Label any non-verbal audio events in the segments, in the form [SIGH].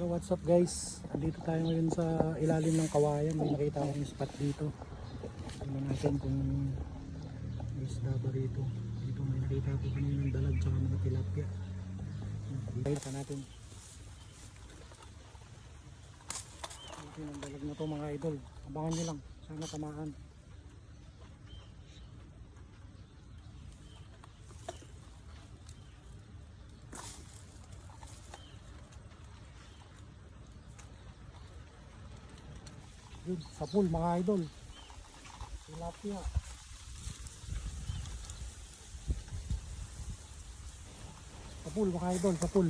Yo, what's up guys? Andito tayo ngayon sa ilalim ng kawayan. May nakita akong spot dito. Tingnan natin kung may isda ba rito. Dito may nakita ako kanina ng dalag tsaka mga tilapia. Dito natin. Ito yung dalag na to mga idol. Abangan nyo lang. Sana tamaan. Yun, sa pool mga idol. Tilapia. Sa pool mga idol, sa pool.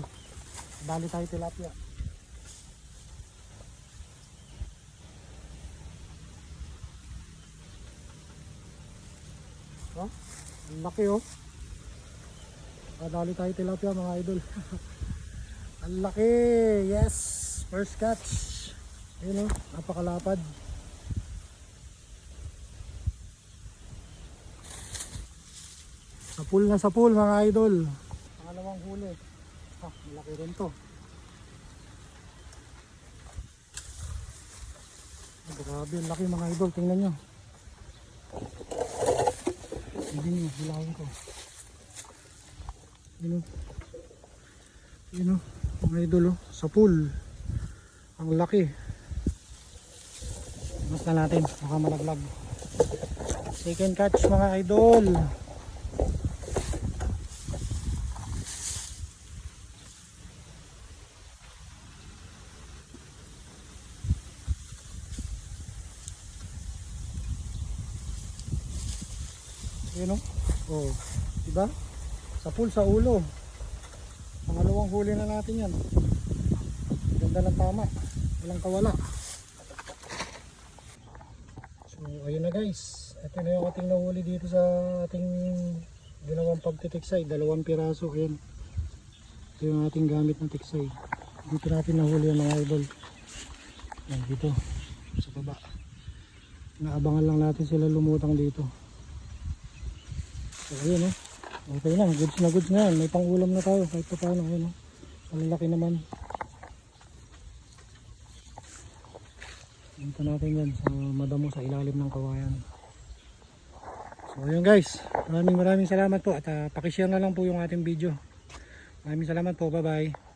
Dali tayo tilapia. Oh, ang laki oh. Dali tayo tilapia mga idol. [LAUGHS] ang laki! Yes! First catch. Ayun oh, napakalapad. Sa pool na sa pool mga idol. Pangalawang huli. Ah, malaki rin to. Ah, Grabe, laki mga idol. Tingnan nyo. Hindi nyo, hilawin ko. Yun o. Yun o, mga idol o. Sa pool. Ang laki. Mas na natin, baka malaglag. Second catch mga idol. Yun o. Oh, diba? Sa pool, sa ulo. Pangalawang huli na natin yan. Ganda ng tama. Walang kawala. So, ayun na guys. Ito na yung ating nahuli dito sa ating ginawang pagtitiksay. Dalawang piraso. Ayan. Ito yung ating gamit ng tiksay. Dito natin nahuli yung mga idol. Ayan, dito. Sa baba. Naabangan lang natin sila lumutang dito. So, ayun oh. Okay na. Goods na goods na. May pang-ulam na tayo. Kahit pa paano. Ayun oh. Malalaki naman. Dito natin yan sa madamo sa ilalim ng kawayan. So ayun guys, maraming maraming salamat po at uh, pakishare na lang po yung ating video. Maraming salamat po, bye bye.